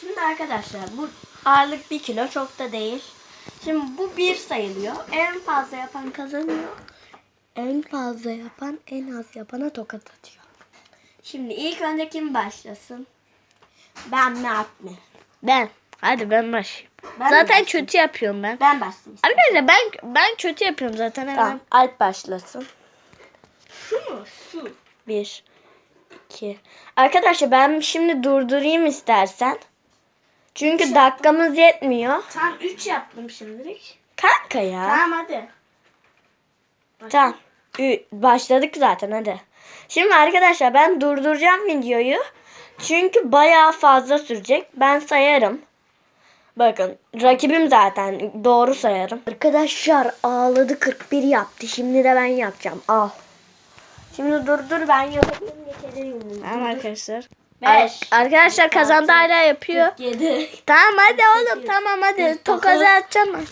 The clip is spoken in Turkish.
Şimdi arkadaşlar bu ağırlık 1 kilo çok da değil. Şimdi bu bir sayılıyor. En fazla yapan kazanıyor. En fazla yapan en az yapana tokat atıyor. Şimdi ilk önce kim başlasın? Ben mi Alp mi? Ben. Hadi ben başlayayım. Ben zaten kötü yapıyorum ben. Ben başlayayım. Arkadaşlar ben ben kötü yapıyorum zaten hemen. Tamam Alp başlasın. Şu mu? Şu. Bir, iki. Arkadaşlar ben şimdi durdurayım istersen. Çünkü dakikamız yetmiyor. Tam 3 yaptım şimdilik. Kanka ya. Tamam hadi. Tamam. Ü- Başladık zaten hadi. Şimdi arkadaşlar ben durduracağım videoyu. Çünkü bayağı fazla sürecek. Ben sayarım. Bakın rakibim zaten doğru sayarım. Arkadaşlar ağladı 41 yaptı. Şimdi de ben yapacağım. Al. Şimdi durdur ben yapayım. Tamam arkadaşlar. 5 Arkadaşlar kazandı hala yapıyor. 7 Tamam hadi oğlum tamam hadi. Tokaza atacağım. 50